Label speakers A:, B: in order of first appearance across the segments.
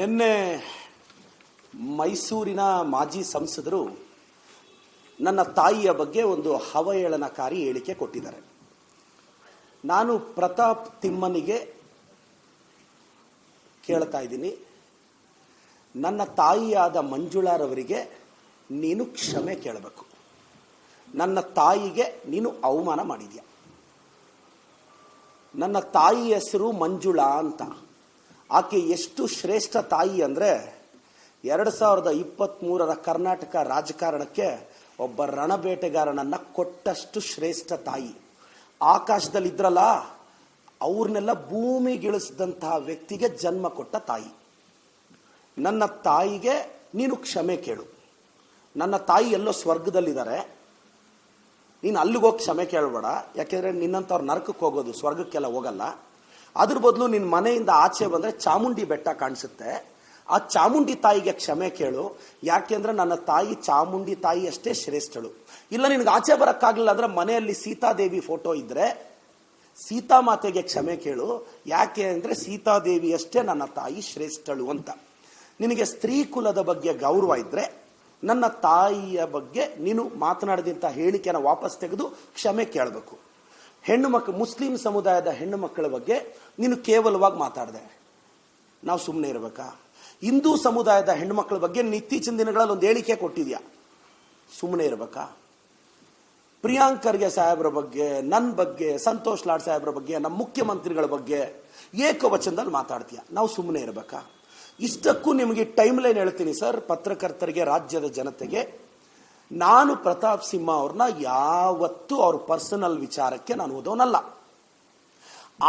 A: ನಿನ್ನೆ ಮೈಸೂರಿನ ಮಾಜಿ ಸಂಸದರು ನನ್ನ ತಾಯಿಯ ಬಗ್ಗೆ ಒಂದು ಹವಹೇಳನಕಾರಿ ಹೇಳಿಕೆ ಕೊಟ್ಟಿದ್ದಾರೆ. ನಾನು ಪ್ರತಾಪ್ ತಿಮ್ಮನಿಗೆ ಕೇಳ್ತಾ ಇದ್ದೀನಿ. ನನ್ನ ತಾಯಿಯಾದ ಮಂಜುಳಾರವರಿಗೆ ನೀನು ಕ್ಷಮೆ ಕೇಳಬೇಕು. ನನ್ನ ತಾಯಿಗೆ ನೀನು ಅವಮಾನ ಮಾಡಿದ್ಯಾ. ನನ್ನ ತಾಯಿ ಹೆಸರು ಮಂಜುಳಾ ಅಂತ. ಆಕೆ ಎಷ್ಟು ಶ್ರೇಷ್ಠ ತಾಯಿ ಅಂದರೆ ಎರಡು ಸಾವಿರದ ಇಪ್ಪತ್ತ್ಮೂರರ ಕರ್ನಾಟಕ ರಾಜಕಾರಣಕ್ಕೆ ಒಬ್ಬ ರಣಬೇಟೆಗಾರನನ್ನು ಕೊಟ್ಟಷ್ಟು ಶ್ರೇಷ್ಠ ತಾಯಿ. ಆಕಾಶದಲ್ಲಿದ್ರಲ್ಲ ಅವ್ರನ್ನೆಲ್ಲ ಭೂಮಿಗಿಳಿಸಿದಂತಹ ವ್ಯಕ್ತಿಗೆ ಜನ್ಮ ಕೊಟ್ಟ ತಾಯಿ. ನನ್ನ ತಾಯಿಗೆ ನೀನು ಕ್ಷಮೆ ಕೇಳು. ನನ್ನ ತಾಯಿ ಎಲ್ಲೋ ಸ್ವರ್ಗದಲ್ಲಿದ್ದಾರೆ. ನೀನು ಅಲ್ಲಿಗೆ ಹೋಗಿ ಕ್ಷಮೆ ಕೇಳಬೇಡ. ಯಾಕೆಂದ್ರೆ ನಿನ್ನಂಥವ್ರು ನರಕಕ್ಕೆ ಹೋಗೋದು, ಸ್ವರ್ಗಕ್ಕೆಲ್ಲ ಹೋಗಲ್ಲ. ಅದ್ರ ಬದಲು ನಿನ್ನ ಮನೆಯಿಂದ ಆಚೆ ಬಂದರೆ ಚಾಮುಂಡಿ ಬೆಟ್ಟ ಕಾಣಿಸುತ್ತೆ. ಆ ಚಾಮುಂಡಿ ತಾಯಿಗೆ ಕ್ಷಮೆ ಕೇಳು. ಯಾಕೆಂದ್ರೆ ನನ್ನ ತಾಯಿ ಚಾಮುಂಡಿ ತಾಯಿ ಅಷ್ಟೇ ಶ್ರೇಷ್ಠಳು. ಇಲ್ಲ, ನಿನಗೆ ಆಚೆ ಬರೋಕ್ಕಾಗಲಿಲ್ಲ ಅಂದ್ರೆ ಮನೆಯಲ್ಲಿ ಸೀತಾದೇವಿ ಫೋಟೋ ಇದ್ರೆ ಸೀತಾಮಾತೆಗೆ ಕ್ಷಮೆ ಕೇಳು. ಯಾಕೆ ಅಂದರೆ ಸೀತಾದೇವಿ ಅಷ್ಟೇ ನನ್ನ ತಾಯಿ ಶ್ರೇಷ್ಠಳು ಅಂತ. ನಿನಗೆ ಸ್ತ್ರೀ ಕುಲದ ಬಗ್ಗೆ ಗೌರವ ಇದ್ರೆ ನನ್ನ ತಾಯಿಯ ಬಗ್ಗೆ ನೀನು ಮಾತನಾಡಿದಂಥ ಹೇಳಿಕೆನ ವಾಪಸ್ ತೆಗೆದು ಕ್ಷಮೆ ಕೇಳಬೇಕು. ಹೆಣ್ಣು ಮಕ್ಕಳು ಮುಸ್ಲಿಂ ಸಮುದಾಯದ ಹೆಣ್ಣು ಮಕ್ಕಳ ಬಗ್ಗೆ ನೀನು ಕೇವಲವಾಗಿ ಮಾತಾಡಿದೆ. ನಾವು ಸುಮ್ಮನೆ ಇರಬೇಕಾ? ಹಿಂದೂ ಸಮುದಾಯದ ಹೆಣ್ಣು ಮಕ್ಕಳ ಬಗ್ಗೆ ಇತ್ತೀಚಿನ ದಿನಗಳಲ್ಲಿ ಒಂದು ಹೇಳಿಕೆ ಕೊಟ್ಟಿದ್ಯಾ? ಸುಮ್ಮನೆ ಇರಬೇಕಾ? ಪ್ರಿಯಾಂಕರ್ಗೆ ಸಾಹೇಬ್ರ ಬಗ್ಗೆ ನನ್ನ ಬಗ್ಗೆ, ಸಂತೋಷ್ ಲಾಡ್ ಸಾಹೇಬ್ರ ಬಗ್ಗೆ, ನಮ್ಮ ಮುಖ್ಯಮಂತ್ರಿಗಳ ಬಗ್ಗೆ ಏಕವಚನದಲ್ಲಿ ಮಾತಾಡ್ತೀಯ? ನಾವು ಸುಮ್ಮನೆ ಇರಬೇಕಾ? ಇಷ್ಟಕ್ಕೂ ನಿಮಗೆ ಟೈಮ್ ಲೈನ್ ಹೇಳ್ತೀನಿ ಸರ್. ಪತ್ರಕರ್ತರಿಗೆ, ರಾಜ್ಯದ ಜನತೆಗೆ ನಾನು ಪ್ರತಾಪ್ ಸಿಂಹ ಅವ್ರನ್ನ ಯಾವತ್ತೂ ಅವ್ರ ಪರ್ಸನಲ್ ವಿಚಾರಕ್ಕೆ ನಾನು ಓದೋನಲ್ಲ.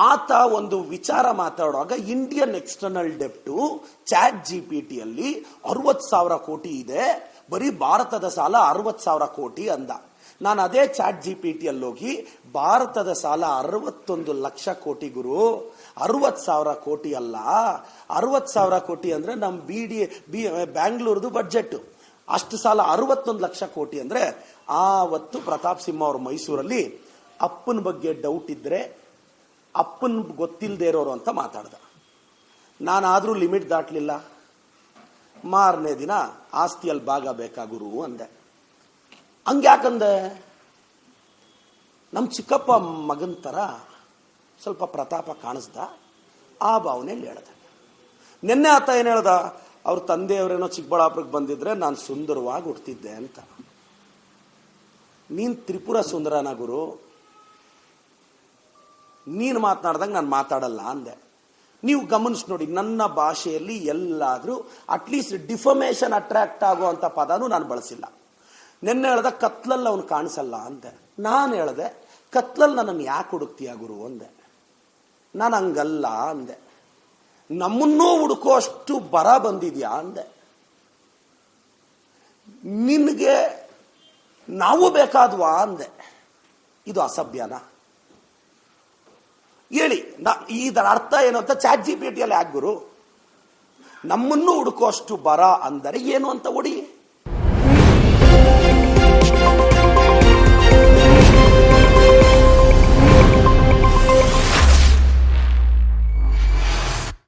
A: ಆತ ಒಂದು ವಿಚಾರ ಮಾತಾಡುವಾಗ ಇಂಡಿಯನ್ ಎಕ್ಸ್ಟರ್ನಲ್ ಡೆಪ್ಟು ಚಾಟ್ ಜಿ ಪಿ ಟಿಯಲ್ಲಿ ಅರವತ್ತು ಸಾವಿರ ಕೋಟಿ ಇದೆ, ಬರೀ ಭಾರತದ ಸಾಲ ಅರವತ್ತು ಸಾವಿರ ಕೋಟಿ ಅಂದ. ನಾನು ಅದೇ ಚಾಟ್ ಜಿ ಪಿ ಟಿಯಲ್ಲಿ ಹೋಗಿ ಭಾರತದ ಸಾಲ ಅರವತ್ತೊಂದು ಲಕ್ಷ ಕೋಟಿ ಗುರು, ಅರವತ್ತು ಸಾವಿರ ಕೋಟಿ ಅಲ್ಲ. ಅರವತ್ತು ಸಾವಿರ ಕೋಟಿ ಅಂದ್ರೆ ನಮ್ಮ ಬಿ ಡಿ ಬಿ ಬ್ಯಾಂಗ್ಳೂರ್ದು ಬಡ್ಜೆಟ್ ಅಷ್ಟು ಸಾಲ ಅರವತ್ತೊಂದು ಲಕ್ಷ ಕೋಟಿ ಅಂದ್ರೆ ಆವತ್ತು ಪ್ರತಾಪ್ ಸಿಂಹ ಅವರು ಮೈಸೂರಲ್ಲಿ ಅಪ್ಪನ ಬಗ್ಗೆ ಡೌಟ್ ಇದ್ರೆ ಅಪ್ಪನ ಗೊತ್ತಿಲ್ಲದೆ ಇರೋರು ಅಂತ ಮಾತಾಡ್ದ. ನಾನಾದ್ರೂ ಲಿಮಿಟ್ ದಾಟ್ಲಿಲ್ಲ. ಮಾರನೇ ದಿನ ಆಸ್ತಿಯಲ್ಲಿ ಭಾಗ ಬೇಕಾ ಗುರು ಅಂದೆ. ಹಂಗ್ಯಾಕಂದೆ? ನಮ್ಮ ಚಿಕ್ಕಪ್ಪ ಮಗನ ಥರ ಸ್ವಲ್ಪ ಪ್ರತಾಪ ಕಾಣಿಸ್ದ. ಆ ಭಾವನೆಯಲ್ಲಿ ಹೇಳ್ದೆ. ನಿನ್ನೆ ಆತ ಏನು ಹೇಳ್ದ? ಅವ್ರ ತಂದೆಯವರೇನೋ ಚಿಕ್ಕಬಳ್ಳಾಪುರಕ್ಕೆ ಬಂದಿದ್ರೆ ನಾನು ಸುಂದರವಾಗಿ ಹುಡ್ತಿದ್ದೆ ಅಂತ. ನೀನ್ ತ್ರಿಪುರ ಸುಂದರನ ಗುರು. ನೀನು ಮಾತನಾಡ್ದಂಗೆ ನಾನು ಮಾತಾಡಲ್ಲ ಅಂದೆ. ನೀವು ಗಮನಿಸಿ ನೋಡಿ, ನನ್ನ ಭಾಷೆಯಲ್ಲಿ ಎಲ್ಲಾದರೂ ಅಟ್ಲೀಸ್ಟ್ ಡಿಫಮೇಷನ್ ಅಟ್ರಾಕ್ಟ್ ಆಗುವಂಥ ಪದನೂ ನಾನು ಬಳಸಿಲ್ಲ. ನಿನ್ನೆ ಹೇಳ್ದ ಕತ್ಲಲ್ಲಿ ಅವನು ಕಾಣಿಸಲ್ಲ ಅಂದೆ. ನಾನು ಹೇಳ್ದೆ ಕತ್ಲಲ್ಲಿ ನನ್ನನ್ನು ಯಾಕೆ ಹುಡುಕ್ತೀಯ ಗುರು ಅಂದೆ. ನಾನು ಹಂಗಲ್ಲ ಅಂದೆ. ನಮ್ಮನ್ನೂ ಹುಡುಕೋ ಅಷ್ಟು ಬರ ಬಂದಿದ್ಯಾ ಅಂದೆ. ನಿನಗೆ ನಾವು ಬೇಕಾದ್ವಾ ಅಂದೆ. ಇದು ಅಸಭ್ಯನಾ? ಹೇಳಿ, ನಾ, ಇದರ ಅರ್ಥ ಏನು ಅಂತ ಚಾಟ್ ಜಿ ಪಿ ಟಿಯಲ್ಲಿ ಗುರು. ನಮ್ಮನ್ನು ಹುಡುಕುವಷ್ಟು ಬರ ಅಂದರೆ ಏನು ಅಂತ ಹೊಡಿ